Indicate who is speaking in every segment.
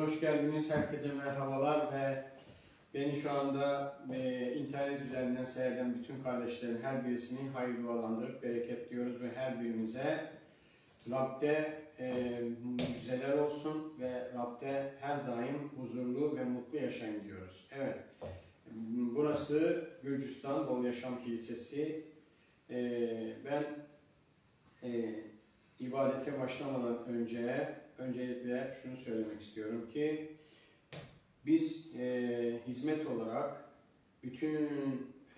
Speaker 1: Hoş geldiniz. Herkese merhabalar ve beni şu anda e, internet üzerinden seyreden bütün kardeşlerin her birisini hayır dualandırıp bereketliyoruz ve her birinize Rab'de e, mucizeler olsun ve Rab'de her daim huzurlu ve mutlu yaşayın diyoruz. Evet, burası Gürcistan Bol Yaşam Kilisesi. E, ben e, ibadete başlamadan önce öncelikle şunu söylemek istiyorum ki biz e, hizmet olarak bütün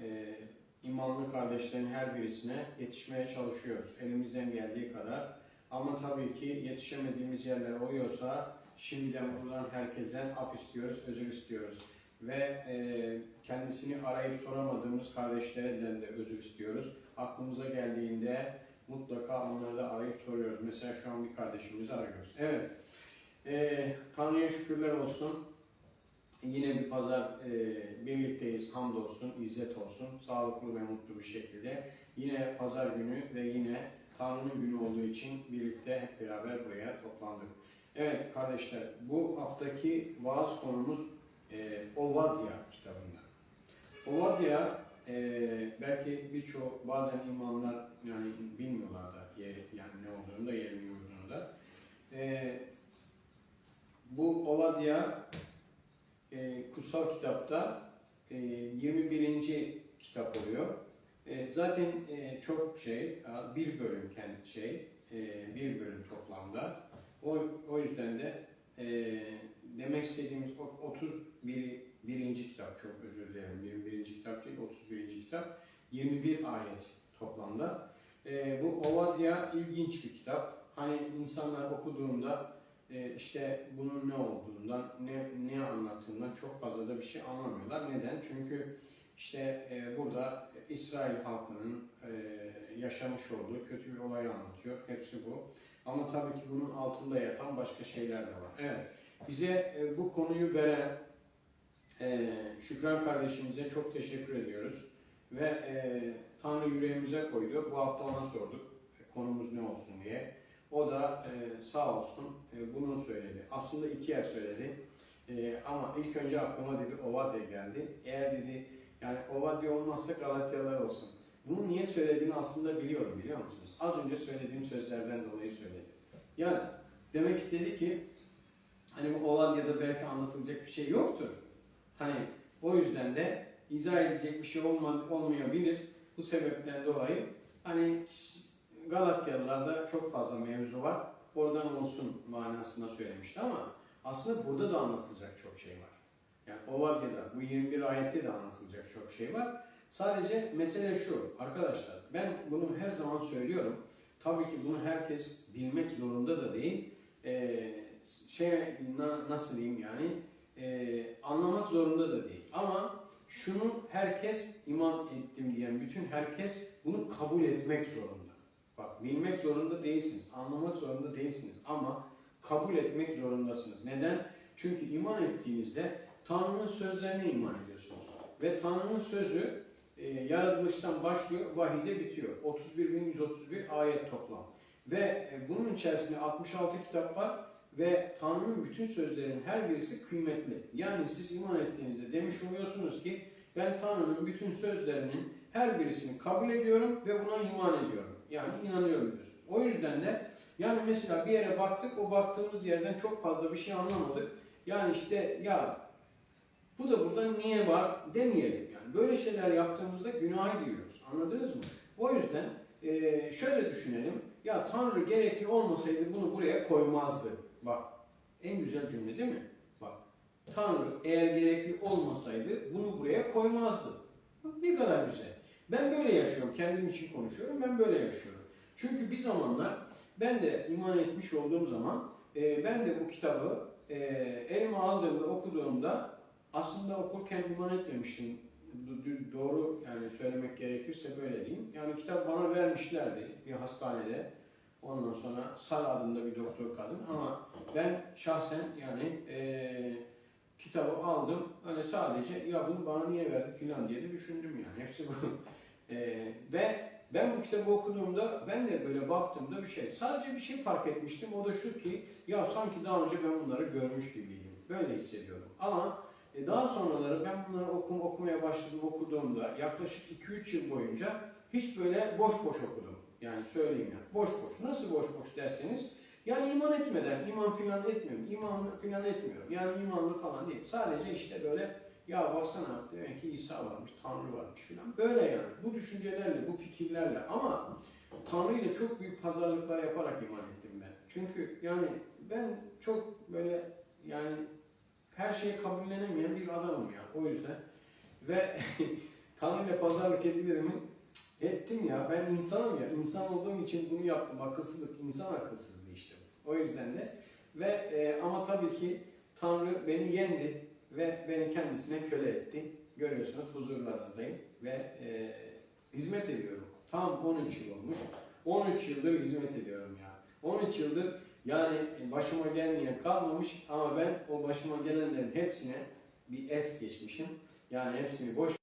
Speaker 1: e, imanlı kardeşlerin her birisine yetişmeye çalışıyoruz. Elimizden geldiği kadar. Ama tabii ki yetişemediğimiz yerler oluyorsa şimdiden buradan herkesten af istiyoruz, özür istiyoruz. Ve e, kendisini arayıp soramadığımız kardeşlerden de özür istiyoruz. Aklımıza geldiğinde mutlaka onları da arayıp soruyoruz. Mesela şu an bir kardeşimizi arıyoruz. Evet. Ee, Tanrı'ya şükürler olsun. Yine bir pazar e, birlikteyiz. Hamdolsun, izzet olsun. Sağlıklı ve mutlu bir şekilde. Yine pazar günü ve yine Tanrı'nın günü olduğu için birlikte hep beraber buraya toplandık. Evet kardeşler, bu haftaki vaaz konumuz e, Ovadya kitabında. Ovadya e, belki birçok bazen imamlar yani bilmiyorlar da yani ne olduğunu da yerini yurdunu da. E, bu Ovadya e, kutsal kitapta e, 21. kitap oluyor. E, zaten e, çok şey, bir bölüm kendi şey, e, bir bölüm toplamda. O, o yüzden de e, demek istediğimiz o 31. birinci kitap, çok özür dilerim, 21. kitap değil, 31. kitap, 21 ayet toplamda. E, bu Ovadya ilginç bir kitap. Hani insanlar okuduğunda e, işte bunun ne olduğundan, ne, ne anlattığından çok fazla da bir şey anlamıyorlar. Neden? Çünkü işte e, burada İsrail halkının e, yaşamış olduğu kötü bir olayı anlatıyor. Hepsi bu. Ama tabii ki bunun altında yatan başka şeyler de var. Evet, bize e, bu konuyu veren e, Şükran kardeşimize çok teşekkür ediyoruz. Ve e, Tanrı yüreğimize koydu. Bu hafta ona sorduk konumuz ne olsun diye. O da e, sağ olsun e, bunu söyledi. Aslında iki yer söyledi. E, ama ilk önce aklıma dedi Ovadya geldi. Eğer dedi yani Ovadya olmazsa Galatyalılar olsun. Bunu niye söylediğini aslında biliyorum biliyor musunuz? Az önce söylediğim sözlerden dolayı söyledi. Yani demek istedi ki hani bu Ovadya'da belki anlatılacak bir şey yoktur. Hani o yüzden de izah edecek bir şey olma, olmayabilir. Bu sebepten dolayı hani Galatyalılarda çok fazla mevzu var. Oradan olsun manasında söylemişti ama aslında burada da anlatılacak çok şey var. Yani Ovadya'da, bu 21 ayette de anlatılacak çok şey var. Sadece mesele şu, arkadaşlar ben bunu her zaman söylüyorum. Tabii ki bunu herkes bilmek zorunda da değil. Ee, şey na, nasıl diyeyim yani e, anlamak zorunda da değil. Ama şunu herkes iman ettim diyen bütün herkes bunu kabul etmek zorunda. Bak bilmek zorunda değilsiniz, anlamak zorunda değilsiniz ama kabul etmek zorundasınız. Neden? Çünkü iman ettiğinizde Tanrı'nın sözlerine iman ediyorsunuz. Ve Tanrı'nın sözü e, yaratılıştan başlıyor, vahide bitiyor. 31.131 ayet toplam. Ve e, bunun içerisinde 66 kitap var ve Tanrı'nın bütün sözlerinin her birisi kıymetli. Yani siz iman ettiğinizde demiş oluyorsunuz ki ben Tanrı'nın bütün sözlerinin her birisini kabul ediyorum ve buna iman ediyorum. Yani inanıyorum diyorsunuz. O yüzden de yani mesela bir yere baktık, o baktığımız yerden çok fazla bir şey anlamadık. Yani işte ya bu da burada niye var demeyelim. Yani böyle şeyler yaptığımızda günaha giriyoruz. Anladınız mı? O yüzden şöyle düşünelim. Ya Tanrı gerekli olmasaydı bunu buraya koymazdı. Bak en güzel cümle değil mi? Bak Tanrı eğer gerekli olmasaydı bunu buraya koymazdı. Bak ne kadar güzel. Ben böyle yaşıyorum. Kendim için konuşuyorum. Ben böyle yaşıyorum. Çünkü bir zamanlar ben de iman etmiş olduğum zaman e, ben de bu kitabı e, elime aldığımda, okuduğumda aslında okurken iman etmemiştim. Do- Doğru yani söylemek gerekirse böyle diyeyim. Yani kitap bana vermişlerdi bir hastanede. Ondan sonra Sara adında bir doktor kadın ama ben şahsen yani e, kitabı aldım. Öyle sadece ya bunu bana niye verdi filan diye de düşündüm yani. Hepsi bu. E, ve ben bu kitabı okuduğumda ben de böyle baktığımda bir şey. Sadece bir şey fark etmiştim. O da şu ki ya sanki daha önce ben bunları görmüş gibiydim. Böyle hissediyorum. Ama e, daha sonraları ben bunları okum, okumaya başladım okuduğumda yaklaşık 2-3 yıl boyunca hiç böyle boş boş okudum. Yani söyleyeyim ya. Boş boş. Nasıl boş boş derseniz yani iman etmeden, iman filan etmiyorum. iman filan etmiyorum. Yani imanlı falan değil. Sadece işte böyle ya baksana demek ki İsa varmış, Tanrı varmış filan. Böyle yani. Bu düşüncelerle, bu fikirlerle ama Tanrı ile çok büyük pazarlıklar yaparak iman ettim ben. Çünkü yani ben çok böyle yani her şeyi kabullenemeyen bir adamım ya. O yüzden ve Tanrı ile pazarlık edilir mi? Ettim ya. Ben insanım ya. İnsan olduğum için bunu yaptım. Akılsızlık, insan akılsızlığı işte. O yüzden de ve e, ama tabii ki Tanrı beni yendi ve beni kendisine köle etti. Görüyorsunuz huzurlarınızdayım ve e, hizmet ediyorum. Tam 13 yıl olmuş. 13 yıldır hizmet ediyorum ya. 13 yıldır yani başıma gelmeyen kalmamış ama ben o başıma gelenlerin hepsine bir es geçmişim. Yani hepsini boş